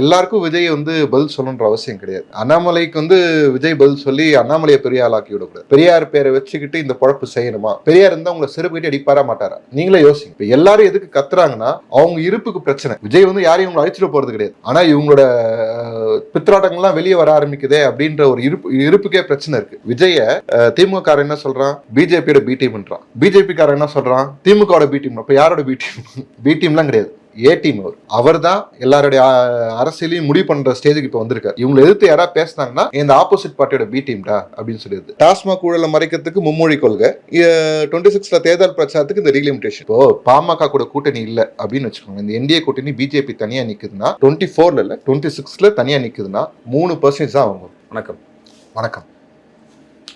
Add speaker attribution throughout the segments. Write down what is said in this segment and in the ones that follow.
Speaker 1: எல்லாருக்கும் விஜய் வந்து பதில் சொல்லணுன்ற அவசியம் கிடையாது. அண்ணாமலைக்கு வந்து விஜய் பதில் சொல்லி அண்ணாமலையை பெரிய ஆளாக்கி விடக்கூடாது. பெரியார் பேரை வச்சுக்கிட்டு இந்த பொழப்பு செய்யணுமா? பெரியார் இருந்தா உங்களை செருப்பு கட்டி அடிப்பாரா மாட்டாரா? நீங்களே யோசிங்க. இப்ப எல்லாரும் எதுக்கு கத்துறாங்கன்னா அவங்க இருப்புக்கு பிரச்சனை. விஜய் வந்து யாரையும் இவங்களை அழைச்சிட்டு போறது கிடையாது. ஆனா இவங்களோட பித்ராட்டங்கள்லாம் வெளியே வர ஆரம்பிக்குதே அப்படின்ற ஒரு இருப்பு இருப்புக்கே பிரச்சனை இருக்கு. விஜய திமுக காரன் என்ன சொல்றான்? பிஜேபியோட பி டீம்ன்றான் பிஜேபி காரன் என்ன சொல்றான்? திமுகவோட பி டீம் அப்ப யாரோட பி டீம் பி டீம்லாம் கிடையாது. ஏ டீம் அவர். அவர் தான் எல்லாருடைய அரசியலையும் முடிவு பண்ற ஸ்டேஜுக்கு இப்போ வந்திருக்காரு. இவங்களை எதிர்த்து யாராவது பேசினாங்கன்னா இந்த ஆப்போசிட் பார்ட்டியோட பி டீம்டா அப்படின்னு சொல்லிடுது. டாஸ்மாக் ஊழலை மறைக்கிறதுக்கு மும்மொழி கொள்கை. டுவெண்ட்டி சிக்ஸ்ல தேர்தல் பிரச்சாரத்துக்கு இந்த ரீலிமிட்டேஷன் இப்போ பாமக கூட கூட்டணி இல்ல அப்படின்னு வச்சுக்கோங்க இந்த என்டிஏ கூட்டணி பிஜேபி தனியா நிக்குதுன்னா டுவெண்ட்டி ஃபோர்ல இல்ல டுவெண்ட்டி சிக்ஸ்ல தனியா நிக்குதுன்னா மூணு பர்சன்டேஜ் தான் அவங்க
Speaker 2: வணக்கம்.
Speaker 1: வணக்கம்.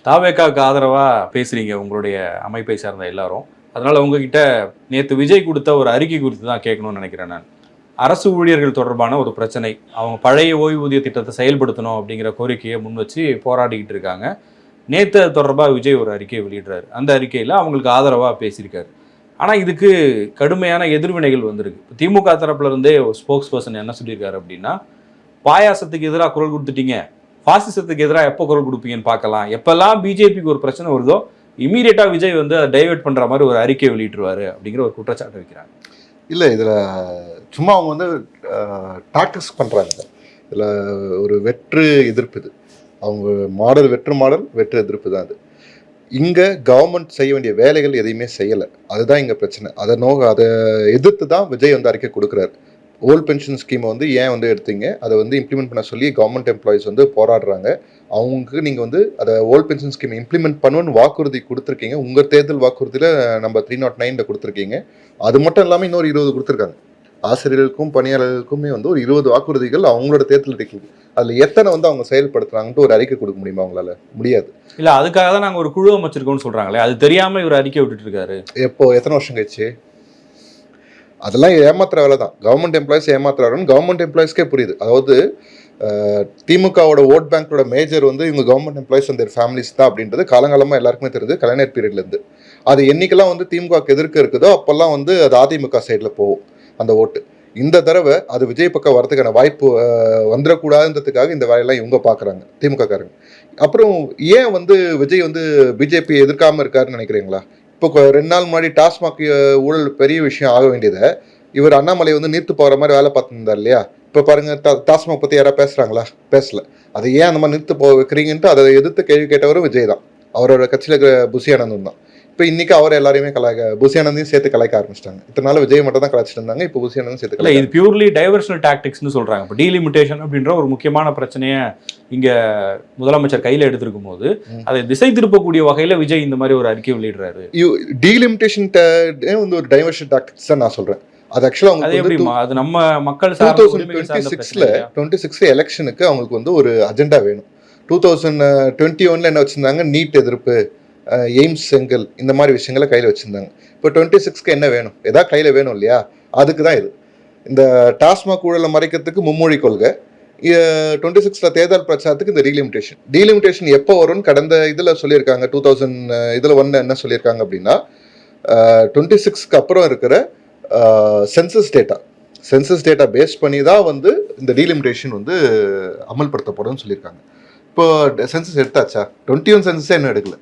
Speaker 2: தாவேக்காவுக்கு ஆதரவா பேசுறீங்க உங்களுடைய அமைப்பை சார்ந்த எல்லாரும். அதனால் உங்ககிட்ட நேற்று விஜய் கொடுத்த ஒரு அறிக்கை குறித்து தான் கேட்கணும்னு நினைக்கிறேன் நான். அரசு ஊழியர்கள் தொடர்பான ஒரு பிரச்சனை. அவங்க பழைய ஓய்வூதிய திட்டத்தை செயல்படுத்தணும் அப்படிங்கிற கோரிக்கையை முன் வச்சு போராடிக்கிட்டு இருக்காங்க. நேற்று அது தொடர்பாக விஜய் ஒரு அறிக்கையை வெளியிடுறாரு. அந்த அறிக்கையில் அவங்களுக்கு ஆதரவாக பேசியிருக்காரு. ஆனால் இதுக்கு கடுமையான எதிர்வினைகள் வந்திருக்கு. திமுக தரப்புலேருந்தே ஸ்போக்ஸ் பர்சன் என்ன சொல்லியிருக்காரு அப்படின்னா பாயாசத்துக்கு எதிராக குரல் கொடுத்துட்டீங்க. பாசிசத்துக்கு எதிராக எப்போ குரல் கொடுப்பீங்கன்னு பார்க்கலாம். எப்போல்லாம் பிஜேபிக்கு ஒரு பிரச்சனை வருதோ இமீடியட்டாக விஜய் வந்து அதை பண்ணுற மாதிரி ஒரு அறிக்கை வெளியிட்டுருவாரு அப்படிங்கிற ஒரு குற்றச்சாட்டு வைக்கிறாங்க.
Speaker 1: இல்லை இதில் சும்மா அவங்க வந்து டாக்டிக்ஸ் பண்ணுறாங்க இதில் ஒரு வெற்று எதிர்ப்பு இது. அவங்க மாடல் வெற்று மாடல் வெற்று எதிர்ப்பு தான் அது இங்கே கவர்மெண்ட் செய்ய வேண்டிய வேலைகள் எதையுமே செய்யலை. அதுதான் இங்கே பிரச்சனை. அதை நோ அதை எதிர்த்து தான் விஜய் வந்து அறிக்கை கொடுக்குறாரு. ஓல்ட் பென்ஷன் ஸ்கீமை வந்து ஏன் வந்து எடுத்தீங்க? அதை வந்து இம்ப்ளிமெண்ட் பண்ண சொல்லி கவர்மெண்ட் எம்ப்ளாயிஸ் வந்து போராடுறாங்க. அவங்களுக்கு நீங்கள் வந்து அதை ஓல்ட் பென்ஷன் ஸ்கீம் இம்ப்ளிமெண்ட் பண்ணுன்னு வாக்குறுதி கொடுத்துருக்கீங்க. உங்கள் தேர்தல் வாக்குறுதியில் நம்ம த்ரீ நாட் நைனில் கொடுத்துருக்கீங்க. அது மட்டும் இல்லாமல் இன்னொரு இருபது கொடுத்துருக்காங்க. ஆசிரியர்களுக்கும் பணியாளர்களுக்குமே வந்து ஒரு இருபது வாக்குறுதிகள் அவங்களோட தேர்தல் இருக்குது அதில் எத்தனை வந்து அவங்க செயல்படுத்துறாங்கன்ட்டு ஒரு அறிக்கை கொடுக்க முடியுமா அவங்களால முடியாது.
Speaker 2: இல்ல அதுக்காக தான் நாங்க ஒரு குழு அமைச்சிருக்கோம்னு சொல்றாங்களே. அது தெரியாம இவர் அறிக்கை விட்டுட்டு இருக்காரு.
Speaker 1: எப்போ? எத்தனை வருஷம் கழிச்சு? அதெல்லாம் ஏமாத்துற வேலை தான் கவர்மெண்ட் எம்ப்ளாயிஸ் ஏமாத்துறாருன்னு கவர்மெண்ட் எம்ப்ளாயிஸ்க்கே புரியுது. அதாவது திமுகவோட ஓட் பேங்க்கோட மேஜர் வந்து இவங்க கவர்மெண்ட் எம்ப்ளாயிஸ் அந்த ஃபேமிலிஸ் தான் அப்படின்றது காலங்காலமாக எல்லாருக்குமே தெரியுது கலைஞர் பீரியட்லேருந்து அது என்னைக்கெல்லாம் வந்து திமுகவுக்கு எதிர்க்க இருக்குதோ அப்போல்லாம் வந்து அது அதிமுக சைடில் போகும் அந்த ஓட்டு. இந்த தடவை அது விஜய் பக்கம் வரதுக்கான வாய்ப்பு வந்துடக்கூடாதுன்றதுக்காக இந்த வேலையெல்லாம் இவங்க பார்க்குறாங்க திமுகக்காரங்க அப்புறம் ஏன் வந்து விஜய் வந்து பிஜேபி எதிர்க்காமல் இருக்காருன்னு நினைக்கிறீங்களா? இப்போ ரெண்டு நாள் முன்னாடி டாஸ்மாக் ஊழல் பெரிய விஷயம் ஆக வேண்டியதை இவர் அண்ணாமலை வந்து நீர்த்து போகிற மாதிரி வேலை பார்த்துருந்தார் இல்லையா? இப்போ பாருங்க டா- டாஸ்மாக் பற்றி யாராவது பேசுகிறாங்களா பேசல. அதை ஏன் அந்த மாதிரி நிறுத்து போக வைக்கிறீங்கன்ட்டு அதை எதிர்த்து கேள்வி கேட்டவரும் விஜய் தான். அவரோட கட்சியில் இருக்கிற புசி ஆனந்தம் தான். இப்போ இன்னைக்கு அவர் எல்லாரையுமே கலாய்க்க புசி ஆனந்தையும் சேர்த்து கலாய்க்க ஆரம்பிச்சிட்டாங்க. இத்தனை நாள் விஜய் மட்டும் தான் கலாய்ச்சிட்டு இருந்தாங்க இப்போ புசி ஆனந்தும் சேர்த்து
Speaker 2: இல்ல
Speaker 1: கலாய்க்க
Speaker 2: இது பியூர்லி டைவர்ஷனல் டாக்டிக்ஸ்னு சொல்றாங்க. இப்போ டீலிமிட்டேஷன் அப்படின்ற ஒரு முக்கியமான பிரச்சனையை இங்க முதலமைச்சர் கையில எடுத்திருக்கும் போது. அதை திசை திருப்பக்கூடிய வகையில விஜய் இந்த மாதிரி ஒரு அறிக்கை வெளியிடுறாரு.
Speaker 1: டீலிமிட்டேஷன் வந்து ஒரு டைவர்ஷன் டாக்டிக்ஸ் தான் நான் சொல்றேன். அது ஆக்சுவலாக அவங்க
Speaker 2: அது நம்ம மக்கள்
Speaker 1: டூ தௌசண்ட் டுவெண்ட்டி சிக்ஸில்? டுவெண்ட்டி சிக்ஸில் எலெக்ஷனுக்கு அவங்களுக்கு வந்து ஒரு அஜெண்டா வேணும். டூ தௌசண்ட் டுவெண்ட்டி ஒனில் என்ன வச்சுருந்தாங்க? நீட் எதிர்ப்பு எய்ம்ஸ் செங்கல் இந்த மாதிரி விஷயங்களை கையில் வச்சுருந்தாங்க. இப்போ டுவெண்ட்டி சிக்ஸ்க்கு என்ன வேணும்? எதாவது கையில் வேணும் இல்லையா? அதுக்கு தான் இது. இந்த டாஸ்மாக் ஊழலை மறைக்கிறதுக்கு மும்மொழி கொள்கை. டுவெண்ட்டி சிக்ஸில் தேர்தல் பிரச்சாரத்துக்கு இந்த டீலிமிட்டேஷன் டீலிமிட்டேஷன் எப்போ வரும்னு கடந்த இதில் சொல்லியிருக்காங்க. டூ தௌசண்ட் இதில் ஒன்று என்ன சொல்லியிருக்காங்க அப்படின்னா டுவெண்ட்டி சிக்ஸ்க்கு அப்புறம் இருக்கிற census data census data base பண்ணி தான் வந்து இந்த டீலிமிட்டேஷன் வந்து அமல்படுத்தப்படும்னு சொல்லியிருக்காங்க. இப்போ சென்சஸ் எடுத்தாச்சா? டுவெண்ட்டி ஒன் சென்சஸே இன்னும் எடுக்கல.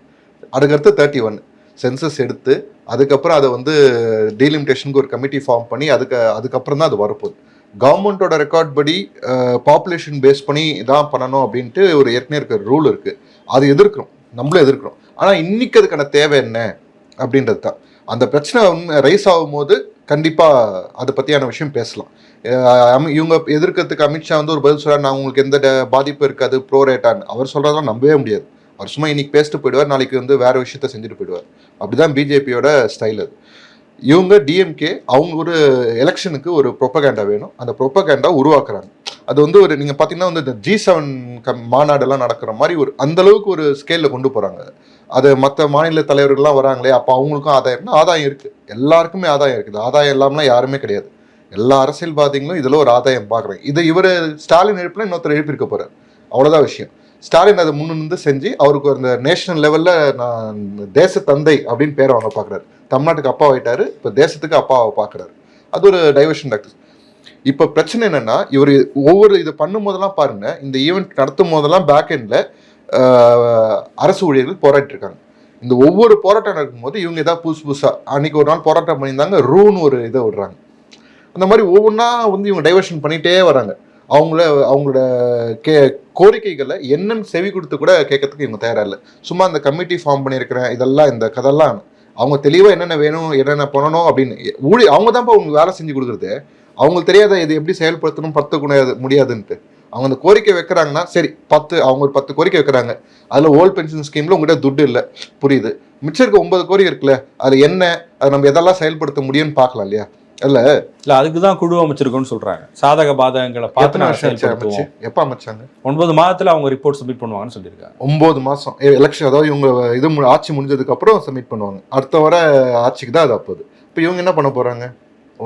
Speaker 1: அதுக்கடுத்து தேர்ட்டி ஒன் சென்சஸ் எடுத்து அதுக்கப்புறம் அதை வந்து டீலிமிட்டேஷனுக்கு ஒரு கமிட்டி ஃபார்ம் பண்ணி அதுக்கு அதுக்கப்புறம் தான் அது வரப்போகுது. கவர்மெண்ட்டோட ரெக்கார்ட் படி பாப்புலேஷன் பேஸ் பண்ணி தான் பண்ணணும் அப்படின்ட்டு ஒரு ஏற்கனவே இருக்கிற ரூல் இருக்குது அது எதிர்க்கிறோம். நம்மளும் எதிர்க்கிறோம். ஆனால் இன்னைக்கு அதுக்கான தேவை என்ன? அப்படின்றது தான். அந்த பிரச்சனை ரைஸ் ஆகும்போது கண்டிப்பாக அதை பற்றியான விஷயம் பேசலாம். இவங்க எதிர்க்கிறதுக்கு அமித்ஷா வந்து ஒரு பதில் சொல்கிறார் நான் உங்களுக்கு எந்த ட- பாதிப்பு இருக்காது ப்ரோரேட்டான்னு அவர் சொல்கிறதெல்லாம் நம்பவே முடியாது. அவர் சும்மா இன்னைக்கு பேசிட்டு போயிடுவார் நாளைக்கு வந்து வேறு விஷயத்த செஞ்சுட்டு போயிடுவார். அப்படிதான் பிஜேபியோட ஸ்டைல் அது. இவங்க டிஎம்கே அவங்க ஒரு எலெக்ஷனுக்கு ஒரு ப்ரொப்பகேண்டா வேணும். அந்த ப்ரொப்பகேண்டா உருவாக்குறாங்க. அது வந்து ஒரு நீங்கள் பார்த்தீங்கன்னா வந்து இந்த ஜி செவன் மாநாடெல்லாம் நடக்கிற மாதிரி ஒரு அந்த அளவுக்கு ஒரு ஸ்கேலில் கொண்டு போகிறாங்க அது மற்ற மாநில தலைவர்கள்லாம் வராங்களே அப்போ அவங்களுக்கும் ஆதாயம்னா ஆதாயம் இருக்குது எல்லாருக்குமே ஆதாயம் இருக்குது. ஆதாயம் இல்லாமலாம் யாருமே கிடையாது. எல்லா அரசியல்வாதிகளும் இதில் ஒரு ஆதாயம் பார்க்குறாங்க இது இவர் ஸ்டாலின் எழுப்பில் இன்னொருத்தர் எழுப்பியிருக்க போகிறார் அவ்வளோதான் விஷயம். ஸ்டாலின் அதை முன்னிருந்து செஞ்சு அவருக்கு அந்த நேஷனல் லெவலில் நான் தேச தந்தை அப்படின்னு பேர் அவங்க பார்க்குறாரு தமிழ்நாட்டுக்கு அப்பா ஆகிட்டாரு இப்போ தேசத்துக்கு அப்பாவை பார்க்குறாரு அது ஒரு டைவர்ஷன் டாக்டர் இப்போ பிரச்சனை என்னன்னா இவர் ஒவ்வொரு இது பண்ணும் போதெல்லாம் பாருங்க இந்த ஈவெண்ட் நடத்தும் போதெல்லாம் பேக் எண்ட்ல அரசு ஊழியர்கள் போராட்டிருக்காங்க இந்த ஒவ்வொரு போராட்டம் நடக்கும்போது இவங்க ஏதாவது புதுசு புதுசாக அன்னைக்கு ஒரு நாள் போராட்டம் பண்ணியிருந்தாங்க ரூன்னு ஒரு இதை விடுறாங்க. அந்த மாதிரி ஒவ்வொன்றா வந்து இவங்க டைவர்ஷன் பண்ணிகிட்டே வராங்க. அவங்கள அவங்களோட கே கோரிக்கைகளை என்னன்னு செவி கொடுத்து கூட கேட்கறதுக்கு இவங்க தயாராக இல்லை. சும்மா அந்த கமிட்டி ஃபார்ம் பண்ணியிருக்கிறேன் இதெல்லாம் இந்த கதெல்லாம் அவங்க தெளிவாக என்னென்ன வேணும் என்னென்ன பண்ணணும் அப்படின்னு. ஊழி அவங்க தான் அவங்க வேலை செஞ்சு கொடுக்குறது. அவங்களுக்கு தெரியாத இது எப்படி செயல்படுத்தணும் பத்து முடியாது முடியாதுன்ட்டு. அவங்க அந்த கோரிக்கை வைக்கிறாங்கன்னா சரி பத்து அவங்க ஒரு பத்து கோரிக்கை வைக்கிறாங்க. அதில் ஓல்ட் பென்ஷன் ஸ்கீமில் உங்ககிட்ட துட்டு இல்லை. புரியுது. மிச்சம் இருக்க ஒன்பது கோரிக்கை இருக்குல்ல அது என்ன அதை நம்ம எதெல்லாம் செயல்படுத்த முடியும்னு பார்க்கலாம் இல்லையா? இல்ல?
Speaker 2: இல்ல அதுக்கு தான் குழு அமைச்சிருக்கோம்னு சொல்றாங்க. சாதக பாதகங்களை பார்த்து
Speaker 1: அமைச்சு? எப்போ அமைச்சாங்க?
Speaker 2: ஒன்பது மாதத்துல அவங்க ரிப்போர்ட் சப்மிட் பண்ணுவாங்கன்னு சொல்லியிருக்காங்க.
Speaker 1: ஒன்பது மாசம். எலெக்ஷன் அதாவது இவங்க இது ஆட்சி முடிஞ்சதுக்கு அப்புறம் சப்மிட் பண்ணுவாங்க. அடுத்த வர ஆட்சிக்கு தான் அது அப்போது. இப்போ இவங்க என்ன பண்ண போறாங்க?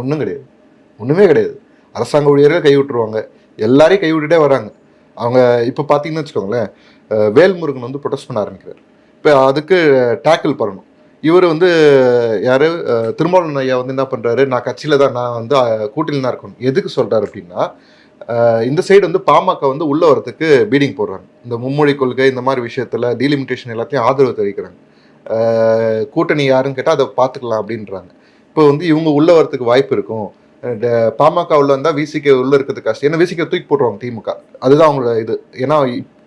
Speaker 1: ஒன்றும் கிடையாது. ஒன்றுமே கிடையாது. அரசாங்க ஊழியர்கள் கை விட்டுருவாங்க. எல்லாரையும் கைவிட்டுட்டே வராங்க. அவங்க இப்போ பார்த்தீங்கன்னு வச்சுக்கோங்களேன் வேல்முருகன் வந்து ப்ரொடெஸ்ட் பண்ண ஆரம்பிக்கிறார். இப்போ அதுக்கு டேக்கிள் பண்ணணும். இவர் வந்து யார்? திருமாவளவன் ஐயா வந்து என்ன பண்ணுறாரு நான் கட்சியில் தான் நான் வந்து கூட்டில் தான் இருக்கணும். எதுக்கு சொல்கிறார் அப்படின்னா இந்த சைடு வந்து பாமக வந்து உள்ள வரத்துக்கு பீடிங் போடுறாங்க. இந்த மும்மொழி கொள்கை இந்த மாதிரி விஷயத்தில் டீலிமிட்டேஷன் எல்லாத்தையும் ஆதரவு தெரிவிக்கிறாங்க. கூட்டணி யாருன்னு கேட்டால் அதை பார்த்துக்கலாம் அப்படின்றாங்க. இப்போ வந்து இவங்க உள்ள வரத்துக்கு வாய்ப்பு இருக்கும். பாமக உள்ள வந்தா விசிகே உள்ள இருக்கிறது கஷ்டம் ஏன்னா விசிகே தூக்கி போட்டுருவாங்க திமுக. அதுதான் அவங்களோட இது. ஏன்னா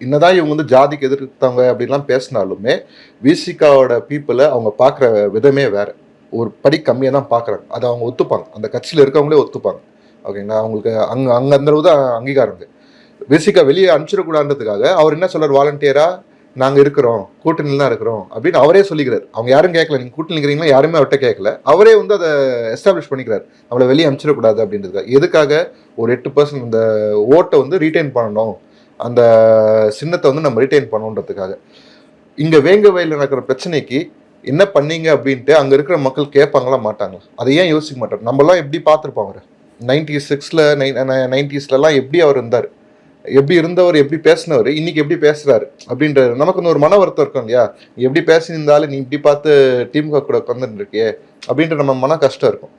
Speaker 1: என்னதான் இவங்க வந்து ஜாதிக்கு எதிர்த்தவங்க அப்படின்லாம் பேசினாலுமே விசிகாவோட பீப்புளை அவங்க பார்க்குற விதமே வேற. ஒரு படி கம்மியாக தான் பார்க்குறாங்க. அதை அவங்க ஒத்துப்பாங்க. அந்த கட்சியில் இருக்கவங்களே ஒத்துப்பாங்க. ஓகேங்களா? அவங்களுக்கு அங்கே அங்கே அந்த அளவு தான் அங்கீகாரம் விசிகா வெளியே அனுப்பிச்சிடக்கூடாதுன்றதுக்காக அவர் என்ன சொல்கிறார் வாலண்டியராக நாங்கள் இருக்கிறோம் கூட்டணியில் தான் இருக்கிறோம் அப்படின்னு அவரே சொல்லிக்கிறார். அவங்க யாரும் கேட்கல. நீங்கள் கூட்டணி இருக்கிறீங்களா? யாருமே அவர்கிட்ட கேட்கல. அவரே வந்து அதை எஸ்டாப்ளிஷ் பண்ணிக்கிறார். அவளை வெளியே அனுப்பிச்சிடக்கூடாது அப்படின்றதுக்காக எதுக்காக? ஒரு எட்டு பர்சன்ட் இந்த ஓட்டை வந்து ரீட்டைன் பண்ணணும். அந்த சின்னத்தை வந்து நம்ம ரீட்டைன் பண்ணணுன்றதுக்காக. இங்கே வேங்க வயலில் நடக்கிற பிரச்சனைக்கு என்ன பண்ணீங்க அப்படின்ட்டு அங்கே இருக்கிற மக்கள் கேட்பாங்களா மாட்டாங்களா? அதை ஏன் யோசிக்க மாட்டார்? நம்மலாம் எப்படி பார்த்துருப்போம் அவர்? நைன்டி சிக்ஸ்ல நைன்டிஸ்லலாம் எப்படி அவர் இருந்தார்? எப்படி இருந்தவர் எப்படி பேசினவர் இன்னைக்கு எப்படி பேசுறாரு அப்படின்ற நமக்கு வந்து ஒரு மன வருத்தம் இருக்கும் இல்லையா? நீ எப்படி பேசியிருந்தாலும் நீ இப்படி பார்த்து திமுக கூட உட்காந்துட்டு இருக்கியே அப்படின்ற நம்ம மன கஷ்டம் இருக்கும்.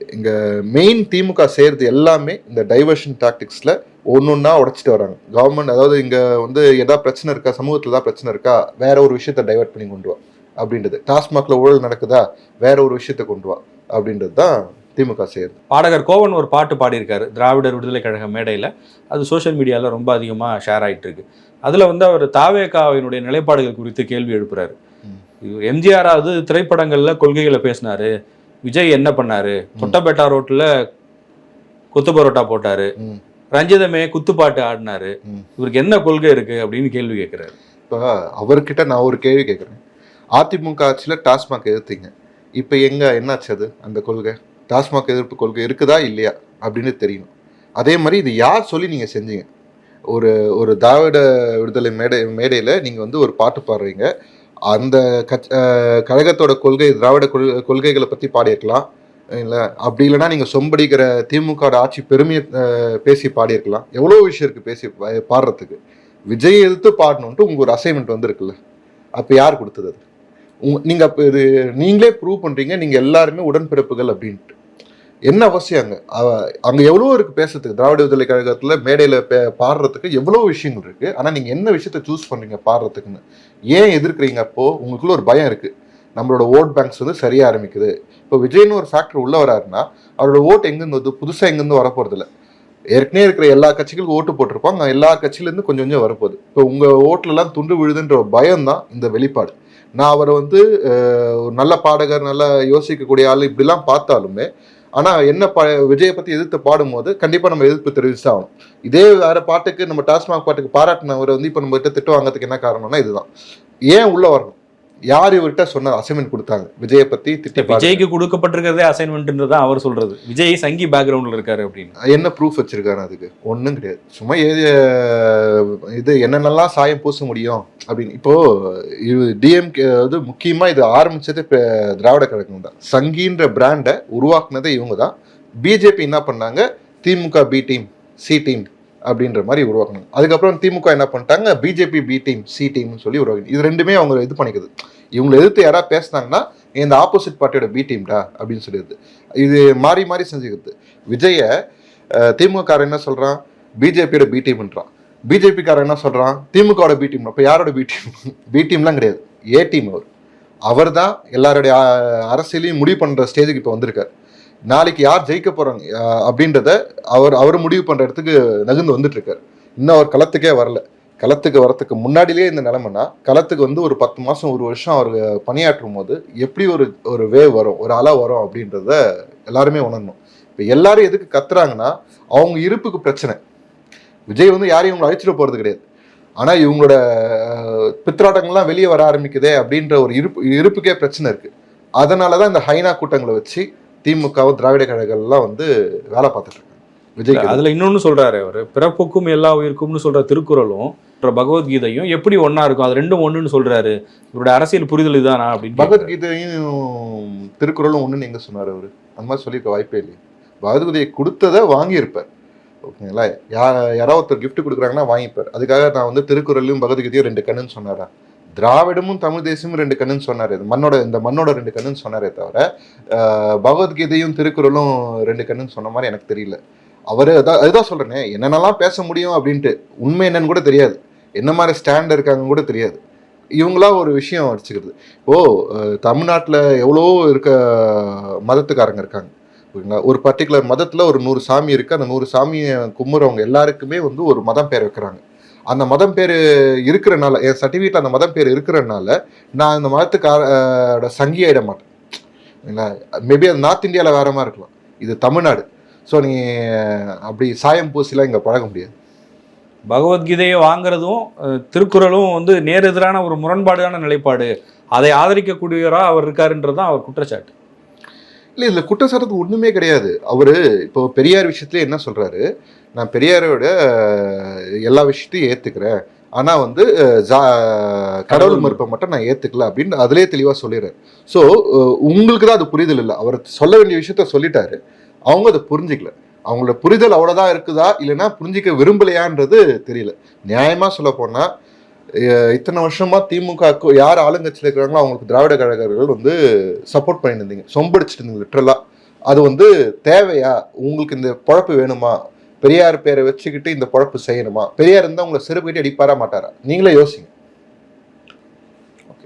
Speaker 1: இங்க மெயின் திமுக செய்யறது எல்லாமே இந்த டைவர்ஷன் டாக்டிக்ஸ்ல ஒன்னொன்னா உடைச்சிட்டு வராங்க. கவர்மெண்ட் அதாவது இங்க வந்து ஏதாவது பிரச்சனை இருக்கா? சமூகத்துல ஏதாவது பிரச்சனை இருக்கா? வேற ஒரு விஷயத்த டைவர்ட் பண்ணி கொண்டு வா அப்படின்றது. டாஸ்மாக்ல ஊழல் நடக்குதா? வேற ஒரு விஷயத்த கொண்டு வா அப்படின்றது தான் திமுக செய்யறது
Speaker 2: பாடகர் கோவன் ஒரு பாட்டு பாடியிருக்காரு திராவிடர் விடுதலை கழக மேடையில். அது சோஷியல் மீடியாவில் ரொம்ப அதிகமாக ஷேர் ஆயிட்டு இருக்கு. அதில் வந்து அவர் தாவேகாவினுடைய நிலைப்பாடுகள் குறித்து கேள்வி எழுப்புறாரு. எம்ஜிஆராவது திரைப்படங்களில் கொள்கைகளை பேசினாரு. விஜய் என்ன பண்ணாரு? தொட்டபேட்டா ரோட்டில் குத்து பரோட்டா போட்டாரு. ரஞ்சிதமே குத்துப்பாட்டு ஆடினாரு. இவருக்கு என்ன கொள்கை இருக்கு அப்படின்னு கேள்வி கேட்கிறாரு
Speaker 1: இப்போ அவர்கிட்ட நான் ஒரு கேள்வி கேட்குறேன் அதிமுக ஆட்சியில் டாஸ்மாக் எதிர்த்தீங்க. இப்போ எங்க என்னாச்சு அது அந்த கொள்கை? டாஸ்மாக் எதிர்ப்பு கொள்கை இருக்குதா இல்லையா அப்படின்னு தெரியணும். அதே மாதிரி இது யார் சொல்லி நீங்கள் செஞ்சீங்க? ஒரு ஒரு திராவிட விடுதலை மேடை மேடையில் நீங்கள் வந்து ஒரு பாட்டு பாடுறீங்க. அந்த கட்ச கழகத்தோட கொள்கை திராவிட கொள் கொள்கைகளை பற்றி பாடியிருக்கலாம். இல்லை அப்படி இல்லைன்னா நீங்கள் சொம்படிக்கிற திமுக ஆட்சி பெருமையை பேசி பாடியிருக்கலாம். எவ்வளோ விஷயம் இருக்குது பேசி பா- பாடுறதுக்கு. விஜய் எதிர்த்து பாடணுன்ட்டு உங்கள் ஒரு அசைன்மெண்ட் வந்திருக்குல்ல. அப்போ யார் கொடுத்தது அது? உங் நீங்கள் அப்போ இது நீங்களே ப்ரூவ் பண்ணுறீங்க நீங்கள் எல்லாருமே உடன்பிறப்புகள் அப்படின்ட்டு. என்ன அவசியம் அங்க? அங்கே அங்க இருக்குது இருக்கு பேசுறதுக்கு. திராவிட விடுதலை கழகத்துல மேடையில பே- பாடுறதுக்கு எவ்வளவு விஷயங்கள் இருக்கு. ஆனா நீங்க என்ன விஷயத்த சூஸ் பண்றீங்க பாடுறதுக்குன்னு? ஏன் எதிர்க்கிறீங்க அப்போ? உங்களுக்குள்ள ஒரு பயம் இருக்கு. நம்மளோட ஓட் பேங்க்ஸ் வந்து சரியா ஆரம்பிக்குது. இப்போ விஜய்னு ஒரு ஃபேக்டர் உள்ள வராருன்னா அவரோட ஓட் எங்கிருந்து வருது? புதுசா எங்கிருந்து வரப்போறது ஏற்கனவே இருக்கிற எல்லா கட்சிகளுக்கும் ஓட்டு போட்டிருப்பாங்க. எல்லா கட்சியிலேருந்து கொஞ்சம் கொஞ்சம் வரப்போகுது. இப்போ உங்கள் ஓட்டிலலாம் துண்டு விழுதுன்ற ஒரு பயம் தான் இந்த வெளிப்பாடு. நான் அவரை வந்து ஒரு நல்ல பாடகர் நல்லா யோசிக்கக்கூடிய ஆள் இப்படிலாம் பார்த்தாலுமே ஆனால் என்ன பா விஜயை பற்றி எதிர்த்து பாடும்போது கண்டிப்பாக நம்ம எதிர்ப்பு தெரிவிச்சு ஆகணும் இதே வேறு பாட்டுக்கு நம்ம டாஸ்மாக் பாட்டுக்கு பாராட்டினவரை வந்து இப்போ நம்ம கிட்ட திட்டு வாங்கிறதுக்கு என்ன காரணம்னா இதுதான். ஏன் உள்ளே வரணும்? யார் இவர்கிட்ட சொன்ன அசைன்மெண்ட் கொடுத்தாங்க? விஜயை பத்தி திட்டி பாருங்க.
Speaker 2: விஜய்க்கு கொடுக்கப்பட்டிருக்கிறதே அசைன்மெண்ட்ன்றது தான் அவர் சொல்றது. விஜய் சங்கி பேக்ரவுண்ட்ல இருக்காரு அப்படின்னு.
Speaker 1: என்ன ப்ரூஃப் வச்சிருக்காரு அதுக்கு? ஒன்றும் கிடையாது. சும்மா ஏது இது என்னென்னலாம் சாயம் பூச முடியும் அப்படின்னு. இப்போ இது டிஎம்கே வந்து முக்கியமா இது ஆரம்பிச்சது திராவிட கழகம் தான். சங்கின்ற பிராண்டை உருவாக்குனதே இவங்க தான். பிஜேபி என்ன பண்ணாங்க? DMK B team C team அப்படின்ற மாதிரி உருவாக்கணும். அதுக்கப்புறம் திமுக என்ன பண்ணிட்டாங்க? பிஜேபி பி டீம் சி டீம்னு சொல்லி உருவாக்கணும் இது ரெண்டுமே அவங்க இது பண்ணிக்குது. இவங்களை எதிர்த்து யாராவது பேசுனாங்கன்னா இந்த ஆப்போசிட் பார்ட்டியோட பி டீம்டா அப்படின்னு சொல்லிடுது. இது மாறி மாறி செஞ்சுக்கிறது விஜய திமுகக்காரன் என்ன சொல்கிறான் பிஜேபியோட பி டீம்ன்றான் பிஜேபிக்காரன் என்ன சொல்கிறான் திமுகவோட பி டீம் அப்போ யாரோட பி டீம் பி டீம்லாம் கிடையாது. ஏ டீம் அவர். அவர் தான் எல்லாருடைய அரசியலையும் முடிவு பண்ணுற ஸ்டேஜுக்கு இப்போ வந்திருக்காரு. நாளைக்கு யார் ஜெயிக்க போறாங்க அப்படின்றத அவர் அவர் முடிவு பண்ற இடத்துக்கு நகர்ந்து வந்துட்டு இருக்காரு இன்னும் அவர் களத்துக்கே வரல. களத்துக்கு வரத்துக்கு முன்னாடிலேயே இந்த நிலைமைனா களத்துக்கு வந்து ஒரு பத்து மாசம் ஒரு வருஷம் அவர் பணியாற்றும் போது எப்படி ஒரு ஒரு வேவ் வரும் ஒரு அலை வரும் அப்படின்றத எல்லாருமே உணரணும். இப்போ எல்லாரும் எதுக்கு கத்துறாங்கன்னா அவங்க இருப்புக்கு பிரச்சனை. விஜய் வந்து யாரையும் இவங்களை அழிச்சிட போறது கிடையாது. ஆனா இவங்களோட பித்ராட்டங்கள்லாம் வெளியே வர ஆரம்பிக்குதே அப்படின்ற ஒரு இருப்பு இருப்புக்கே பிரச்சனை இருக்கு. அதனாலதான் இந்த ஹைனா கூட்டங்களை வச்சு திமுகவும் திராவிட கழகங்கள்லாம் வந்து வேலை பார்த்துட்டு இருக்காங்க விஜய்
Speaker 2: அதுல இன்னொன்னு சொல்றாரு அவர். பிறப்புக்கும் எல்லா உயிருக்கும்னு சொல்ற திருக்குறளும் பகவத்கீதையும் எப்படி ஒண்ணா இருக்கும்? அது ரெண்டும் ஒண்ணுன்னு சொல்றாரு. இவருடைய அரசியல் புரிதல் இதானா அப்படின்னு.
Speaker 1: பகவத்கீதையும் திருக்குறளும் ஒண்ணுன்னு எங்க சொன்னார் அவரு? அந்த மாதிரி சொல்லியிருக்க வாய்ப்பே இல்லையே. பகவத்கீதையை கொடுத்ததை வாங்கியிருப்பார். ஓகேங்களா? யா யாராவது ஒருத்தர் gift கொடுக்குறாங்கன்னா வாங்கிப்பார். அதுக்காக நான் வந்து திருக்குறளையும் பகவத்கீதையும் ரெண்டு கண்ணுன்னு சொன்னாரா? திராவிடமும் தமிழ் தேசமும் ரெண்டு கண்ணுன்னு சொன்னார். மண்ணோட இந்த மண்ணோட ரெண்டு கண்ணுன்னு சொன்னாரே தவிர பகவத்கீதையும் திருக்குறளும் ரெண்டு கண்ணுன்னு சொன்ன மாதிரி எனக்கு தெரியல. அவர் அதான் அதுதான் சொல்கிறேனே என்னென்னலாம் பேச முடியும் அப்படின்ட்டு உண்மை என்னன்னு கூட தெரியாது. என்ன மாதிரி ஸ்டாண்ட் இருக்காங்கன்னு கூட தெரியாது. இவங்களா ஒரு விஷயம் வச்சுக்கிறது. ஓ தமிழ்நாட்டில் எவ்வளோ இருக்க மதத்துக்காரங்க இருக்காங்க. ஓகேங்களா ஒரு பர்டிகுலர் மதத்தில் ஒரு நூறு சாமி இருக்குது அந்த நூறு சாமியை கும்புறவங்க எல்லாருக்குமே வந்து ஒரு மதம் பேர் வைக்கிறாங்க. அந்த மதம் பேர் இருக்கிறனால என் சர்டிஃபிகேட்டில் அந்த மதம் பேர் இருக்கிறனால நான் அந்த மதத்துக்கார சங்கியாயிட மாட்டேன். மேபி அது நார்த் இந்தியாவில் வேற மாதிரி இருக்கலாம். இது தமிழ்நாடு. ஸோ நீ அப்படி சாயம் பூசிலாம் இங்கே பழக முடியாது.
Speaker 2: பகவத்கீதையை வாங்குறதும் திருக்குறளும் வந்து நேர் எதிரான ஒரு முரண்பாடான நிலைப்பாடு. அதை ஆதரிக்கக்கூடியவராக அவர் இருக்காருன்றது தான் அவர் குற்றச்சாட்டு.
Speaker 1: இல்லை இதில் குற்றச்சாட்டுக்கு ஒன்றுமே கிடையாது. அவர் இப்போ பெரியார் விஷயத்துல என்ன சொல்றாரு? நான் பெரியாரோட எல்லா விஷயத்தையும் ஏற்றுக்கிறேன் ஆனால் வந்து கடவுள் மறுப்பை மட்டும் நான் ஏற்றுக்கல அப்படின்னு அதிலே தெளிவாக சொல்லிடுறாரு. ஸோ உங்களுக்கு தான் அது புரிதல் இல்லை. அவர் சொல்ல வேண்டிய விஷயத்த சொல்லிட்டாரு. அவங்க அதை புரிஞ்சிக்கல. அவங்களோட புரிதல் அவ்வளோதான் இருக்குதா? இல்லைன்னா புரிஞ்சிக்க விரும்பலையான்றது தெரியல. நியாயமாக சொல்ல போனால் இத்தனை வருஷமா திமுக யார் ஆளுங்கட்சியில் இருக்கிறாங்களோ அவங்களுக்கு திராவிட கழகர்கள் வந்து சப்போர்ட் பண்ணிட்டு இருந்தீங்க சொம்படிச்சிட்டு இருந்தீங்க லிட்ரலா அது வந்து தேவையா? உங்களுக்கு இந்த பொழப்பு வேணுமா? பெரியார் பேரை வச்சுக்கிட்டு இந்த பொழப்பு செய்யணுமா? பெரியார் இருந்தால் உங்களை செருப்பிட்டு அடிப்பாரா மாட்டாரா? நீங்களே யோசிங்க.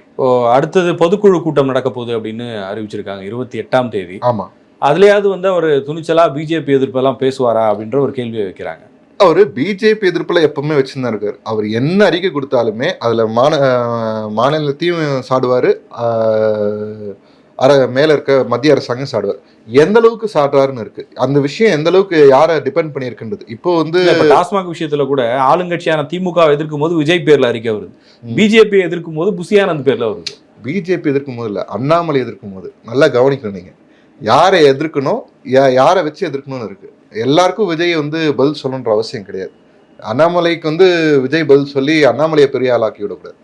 Speaker 2: இப்போ அடுத்தது பொதுக்குழு கூட்டம் நடக்க போகுது அப்படின்னு அறிவிச்சிருக்காங்க இருபத்தி எட்டாம் தேதி.
Speaker 1: ஆமா.
Speaker 2: அதுலயாவது வந்து அவர் துணிச்சலா பிஜேபி எதிர்ப்பெல்லாம் பேசுவாரா அப்படின்ற ஒரு கேள்வியை வைக்கிறாங்க.
Speaker 1: அவர் பிஜேபி எதிர்ப்புல எப்பவுமே வச்சுதான் இருக்காரு. அவர் என்ன அறிக்கை கொடுத்தாலுமே அதுல மாந ஆஹ் மாநிலத்தையும் சாடுவாரு அர மேல இருக்க மத்திய அரசாங்கம் சாடுவார். எந்த அளவுக்கு சாடுறாருன்னு இருக்கு. அந்த விஷயம் எந்த அளவுக்கு யாரை டிபெண்ட் பண்ணியிருக்குன்றது. இப்போ வந்து
Speaker 2: டாஸ்மாக் விஷயத்துல கூட ஆளுங்கட்சியான திமுக எதிர்க்கும் போது விஜய் பேர்ல அறிக்கை வருது. பிஜேபி எதிர்க்கும் போது புசியானந்த் பேர்ல வருது.
Speaker 1: பிஜேபி எதிர்க்கும் போது இல்லை அண்ணாமலை எதிர்க்கும் போது. நல்லா கவனிக்கணும் நீங்க. யாரை எதிர்க்கணும் யாரை வச்சு எதிர்க்கணும்னு இருக்கு. எல்லாருக்கும் விஜய் வந்து பதில் சொல்லணுன்ற அவசியம் கிடையாது. அண்ணாமலைக்கு வந்து விஜய் பதில் சொல்லி அண்ணாமலையை பெரிய ஆளாக்கி விடக்கூடாது.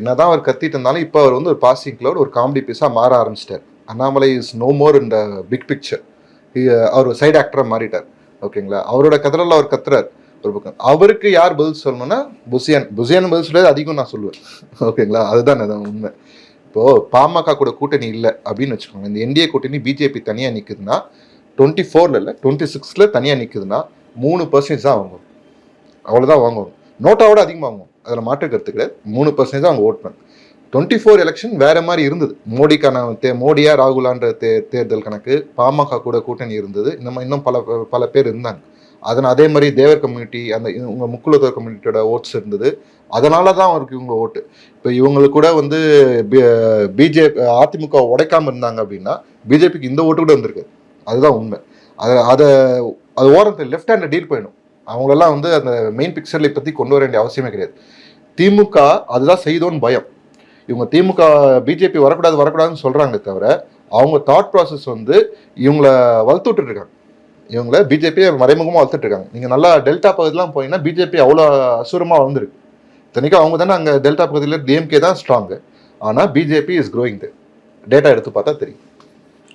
Speaker 1: என்னதான் அவர் கத்திட்டு இருந்தாலும் இப்போ அவர் வந்து ஒரு பாசிங் கிளவுட் ஒரு காமெடி பீஸாக மாற ஆரம்பிச்சிட்டார். அண்ணாமலை இஸ் நோ மோர் இந்த பிக் பிக்சர் அவர் சைடு ஆக்டராக மாறிட்டார். ஓகேங்களா அவரோட கதறல அவர் கத்துறார். ஒரு பக்கம். அவருக்கு யார் பதில் சொல்லணும்னா புசியன். புசியன் பதில் சொல்றது அதிகம் நான் சொல்லுவேன். ஓகேங்களா அதுதான் அதான் உண்மை. இப்போ பாமக கூட கூட்டணி இல்லை அப்படின்னு வச்சுக்கோங்க இந்த என்டிஏ கூட்டணி பிஜேபி தனியாக நிற்குதுன்னா டுவெண்ட்டி ஃபோரில் இல்லை டுவெண்ட்டி சிக்ஸில் தனியாக நிற்குதுன்னா மூணு பர்சன்டேஜ் தான் வாங்குவோம் அவ்வளோதான் வாங்குவாங்க நோட்டாவோட அதிகமாக வாங்குவோம் அதில் மாற்று கருத்து கிடையாது. மூணு பர்சன்டேஜ் தான் அவங்க ஓட் பண்ணு. டுவெண்ட்டி ஃபோர் எலெக்ஷன் வேறு மாதிரி இருந்தது. மோடிக்கான தே மோடியா ராகுலான்ற தே தேர்தல் கணக்கு பாமக கூட கூட்டணி இருந்தது. இந்த மாதிரி இன்னும் பல பல பேர் இருந்தாங்க. அதனால் அதே மாதிரி தேவர் கம்யூனிட்டி அந்த உங்கள் முக்குலத்தோர் கம்யூனிட்டியோட ஓட்ஸ் இருந்தது. அதனால தான் அவருக்கு இவங்க ஓட்டு இப்போ இவங்களுக்கு கூட வந்து பிஜே அதிமுக உடைக்காமல் இருந்தாங்க அப்படின்னா பிஜேபிக்கு இந்த ஓட்டு கூட வந்திருக்கு. அதுதான் உண்மை. அதை அதை அது ஓரத்தில் லெஃப்ட் ஹேண்டில் டீல் போயிடும். அவங்களெல்லாம் வந்து அந்த மெயின் பிக்சரில் பற்றி கொண்டு வர வேண்டிய அவசியமே கிடையாது. திமுக அதுதான் செய்தோன்னு பயம். இவங்க திமுக பிஜேபி வரக்கூடாது வரக்கூடாதுன்னு சொல்கிறாங்க தவிர அவங்க தாட் ப்ராசஸ் வந்து இவங்கள வளர்த்துட்டு இருக்காங்க இவங்கள பிஜேபியை மறைமுகமாக வளர்த்துட்டு இருக்காங்க நீங்கள் நல்லா டெல்டா பகுதியெலாம் போனீங்கன்னா பிஜேபி அவ்வளோ அசுரமாக வளர்ந்துருக்கு. இத்தனைக்கும் அவங்க தானே அங்கே டெல்டா பகுதியில் டிஎம்கே தான் ஸ்ட்ராங்கு ஆனால் பிஜேபி இஸ் க்ரோயிங் டேட்டா எடுத்து பார்த்தா தெரியும்.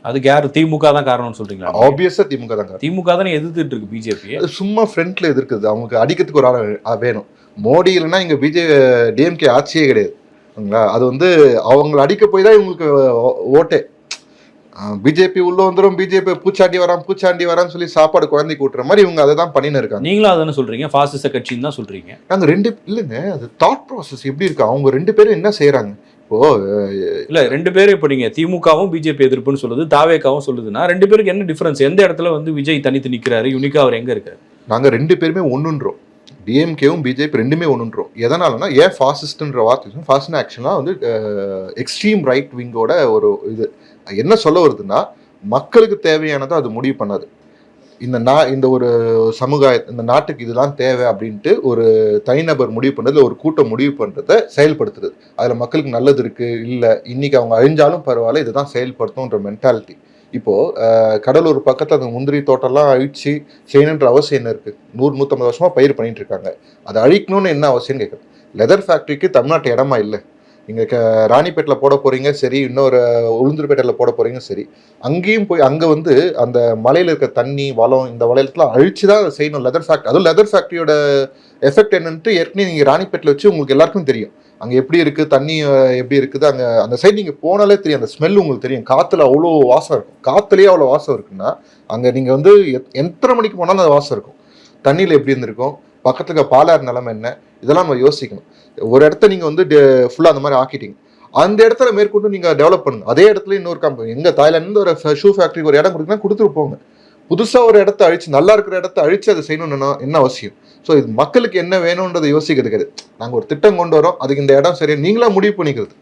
Speaker 2: அதுக்கு யாரு திமுக தான் காரணம்னு சொல்றீங்களா
Speaker 1: ஆப்வியஸாக திமுக தான் காரணம்.
Speaker 2: திமுக தானே எதிர்த்துட்டு இருக்கு பிஜேபி?
Speaker 1: அது சும்மா ஃப்ரண்ட்ல எதிர்க்குது. அவங்களுக்கு அடிக்கிறதுக்கு ஒரு ஆள் வேணும். மோடி இல்லைன்னா இங்கே பிஜே டிஎம்கே ஆட்சியே கிடையாது. சரிங்களா அது வந்து அவங்கள அடிக்க போய் தான் இவங்களுக்கு ஓட்டே. பிஜேபி உள்ள வந்துரும் பிஜேபி பூச்சாண்டி வரான் பூச்சாண்டி வரான்னு சொல்லி சாப்பாடு குழந்தைக்கு ஊட்டுற மாதிரி இவங்க அதை தான் பண்ணின்னு இருக்காங்க.
Speaker 2: நீங்களும் அதானே சொல்றீங்க? பாசிச கட்சின்னு தான் சொல்றீங்க.
Speaker 1: நாங்க ரெண்டு இல்லைங்க அது தாட் ப்ராசஸ் எப்படி இருக்கு? அவங்க ரெண்டு பேரும் என்ன செய்யறாங்க இப்போ
Speaker 2: இல்ல ரெண்டு பேரும் இப்ப நீங்க திமுகவும் பிஜேபி எதிர்ப்புன்னு சொல்லுது தாவேக்காவும் சொல்லுதுன்னா ரெண்டு பேருக்கு என்ன டிஃபரன்ஸ் எந்த இடத்துல வந்து விஜய் தனித்து நிக்கிறாரு? யுனிக்கா அவர் எங்க இருக்காரு?
Speaker 1: நாங்க ரெண்டு பேருமே ஒன்றுன்றோம் டிஎம்கேவும் பிஜேபி ரெண்டுமே ஒன்றுன்றோம் எதனாலனா ஏன் ஃபாசிஸ்ட்ன்ற வார்த்தை ஃபாசிஸ்ட் ஆக்சுவலாக வந்து எக்ஸ்ட்ரீம் ரைட் விங்கோட ஒரு இது. என்ன சொல்ல வருதுன்னா மக்களுக்கு தேவையானதை அது முடிவு பண்ணாது. இந்த நா இந்த ஒரு சமுதாய இந்த நாட்டுக்கு இதுதான் தேவை அப்படின்ட்டு ஒரு தனிநபர் முடிவு பண்ணுறது ஒரு கூட்டம் முடிவு பண்ணுறத செயல்படுத்துறது. அதில் மக்களுக்கு நல்லது இருக்குது இல்லை இன்னைக்கு அவங்க அழிஞ்சாலும் பரவாயில்ல இதுதான் செயல்படுத்தும்ன்ற மென்டாலிட்டி இப்போது கடலூர் பக்கத்தில் அந்த முந்திரி தோட்டம்லாம் அழிச்சு செய்யணுன்ற அவசியம் என்ன இருக்குது நூறு நூற்றம்பது வருஷமாக பயிர் பண்ணிகிட்டு இருக்காங்க. அதை அழிக்கணும்னு என்ன அவசியம் கேட்குறேன் லெதர் ஃபேக்ட்ரிக்கு தமிழ்நாட்டு இடமா இல்லை. நீங்கள் க ராணிப்பேட்டில் போட போகிறீங்க சரி இன்னொரு உளுந்தூர்பேட்டையில் போட போகிறீங்க சரி. அங்கேயும் போய் அங்கே வந்து அந்த மலையில் இருக்க தண்ணி வளம் இந்த வளையலத்தில் அழிச்சு தான் செய்யணும் லெதர் ஃபேக்ட்ரி அதுவும் லெதர் ஃபேக்ட்ரியோட எஃபெக்ட் என்னன்ட்டு ஏற்கனவே நீங்கள் ராணிப்பேட்டில் வச்சு உங்களுக்கு எல்லாருக்கும் தெரியும். அங்கே எப்படி இருக்குது தண்ணி எப்படி இருக்குது அங்கே அந்த சைடு நீங்கள் போனாலே தெரியும் அந்த ஸ்மெல் உங்களுக்கு தெரியும். காற்றுல அவ்வளோ வாசம் இருக்கும். காற்றுலேயே அவ்வளோ வாசம் இருக்குன்னா அங்கே நீங்கள் வந்து எத்- எத்தனை மணிக்கு போனாலும் அந்த வாசம் இருக்கும். தண்ணியில் எப்படி இருந்திருக்கும்? பக்கத்தில் இருக்க பாலாறு நிலைமை என்ன? இதெல்லாம் நம்ம யோசிக்கணும். ஒரு இடத்த நீங்கள் வந்து ஃபுல்லாக அந்த மாதிரி ஆக்கிட்டீங்க. அந்த இடத்துல மேற்கொண்டு நீங்கள் டெவலப் பண்ணுங்க. அதே இடத்துல இன்னொரு கம்பெனி எங்கள் தாய்லாந்து ஒரு ஷூ ஃபேக்ட்ரிக்கு ஒரு இடம் கொடுக்குன்னா கொடுத்துட்டு போங்க. புதுசாக ஒரு இடத்த அழிச்சு நல்லா இருக்கிற இடத்த அழிச்சு அதை செய்யணும்னா என்ன அவசியம்? ஸோ இது மக்களுக்கு என்ன வேணுன்றதை யோசிக்கிறது கிடையாது. நாங்கள் ஒரு திட்டம் கொண்டு வரோம். அதுக்கு இந்த இடம் சரியா நீங்களாக முடிவு பண்ணிக்கிறது.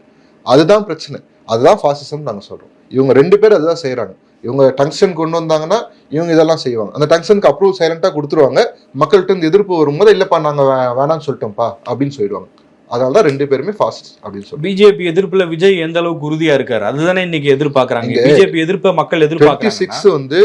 Speaker 1: அதுதான் பிரச்சனை. அதுதான் ஃபாசிசம் நாங்கள் சொல்கிறோம் இவங்க ரெண்டு பேரும் அதுதான் செய்கிறாங்க இவங்க டங்ஷன் கொண்டு வந்தாங்கன்னா இவங்க இதெல்லாம் செய்வாங்க. அந்த டங்ஷனுக்கு அப்ரூவ் சைலண்டாக கொடுத்துருவாங்க. மக்கள்கிட்ட இருந்து எதிர்ப்பு வரும்போது இல்லைப்பா நாங்கள் வேணாம்னு சொல்லிட்டோம்ப்பா அப்படின்னு சொல்லிடுவாங்க. அதனால தான் ரெண்டு பேருமே ஃபாசிஸ்ட் அப்படின்னு சொல்லுவாங்க
Speaker 2: பிஜேபி எதிர்ப்புல விஜய் எந்த அளவுக்கு உறுதியா இருக்காரு? அதுதானே இன்னைக்கு எதிர்பார்க்கறாங்க. பிஜேபி எதிர்ப்பை மக்கள் எதிர்பார்க்கறாங்க
Speaker 1: சிக்ஸ் வந்து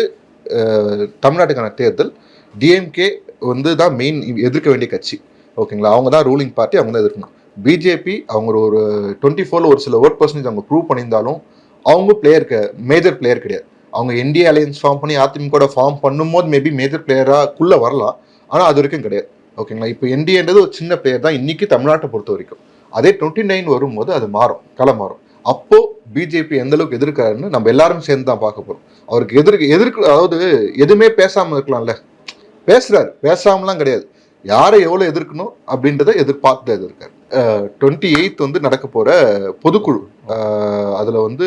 Speaker 1: தமிழ்நாட்டுக்கான தேர்தல். டிஎம்கே வந்து தான் மெயின் எதிர்க்க வேண்டிய கட்சி. ஓகேங்களா? அவங்க தான் ரூலிங் பார்ட்டி அவங்க தான் எதிர்க்கணும். பிஜேபி அவங்க ஒரு டுவெண்ட்டி ஃபோரில் ஒரு சில ஒர்க் பர்சன்டேஜ் அவங்க ப்ரூவ் பண்ணியிருந்தாலும் அவங்க பிளேயர் மேஜர் பிளேயர் கிடையாது. அவங்க என்டிஏ அலையன்ஸ் ஃபார்ம் பண்ணி அதிமுக ஃபார்ம் பண்ணும்போது மேபி மேஜர் பிளேயராக்குள்ளே வரலாம். ஆனால் அது வரைக்கும் கிடையாது. ஓகேங்களா இப்போ என்டிஏன்றது ஒரு சின்ன பிளேயர் தான். இன்னைக்கு தமிழ்நாட்டை பொறுத்த வரைக்கும். அதே டுவெண்ட்டி நைன் வரும்போது அது மாறும். களை மாறும். அப்போது பிஜேபி எந்த அளவுக்கு எதிர்க்காருன்னு நம்ம எல்லாரும் சேர்ந்து தான் பார்க்க போகிறோம் அவருக்கு எதிர்க்கு எதிர்க்கு அதாவது எதுவுமே பேசாமல் இருக்கலாம்ல. பேசுகிறாரு பேசாமலாம் கிடையாது. யாரை எவ்வளோ எதிர்க்கணும் அப்படின்றத எதிர்பார்த்து எதிர்க்காரு. டுவெண்ட்டி எயித் வந்து நடக்க போகிற பொதுக்குழு. அதில் வந்து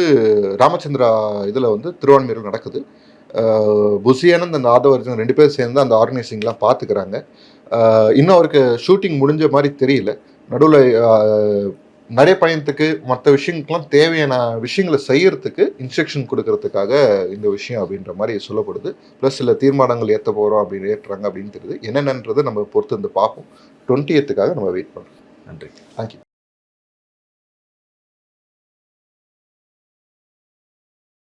Speaker 1: ராமச்சந்திரா இதில் வந்து திருவான்மையூர் நடக்குது. அஹ், புசியானந்த் அந்த ஆதவர்ஜன் ரெண்டு பேரும் சேர்ந்து அந்த ஆர்கனைசிங்லாம் பார்த்துக்கிறாங்க இன்னும் அவருக்கு ஷூட்டிங் முடிஞ்ச மாதிரி தெரியல. நடுவில் நடைப்பயணத்துக்கு மற்ற விஷயங்களுக்கெல்லாம் தேவையான விஷயங்களை செய்யறதுக்கு இன்ஸ்ட்ரக்ஷன் கொடுக்கறதுக்காக இந்த விஷயம் அப்படின்ற மாதிரி சொல்லப்படுது. ப்ளஸ் சில தீர்மானங்கள் ஏற்ற போகிறோம் அப்படின்னு ஏற்றுறாங்க அப்படின்னு தெரியுது. என்னென்னன்றதை நம்ம பொறுத்து வந்து பார்ப்போம். டுவெண்ட்டி நம்ம வெயிட் பண்ணுறோம்
Speaker 2: நன்றி
Speaker 1: தேங்க்யூ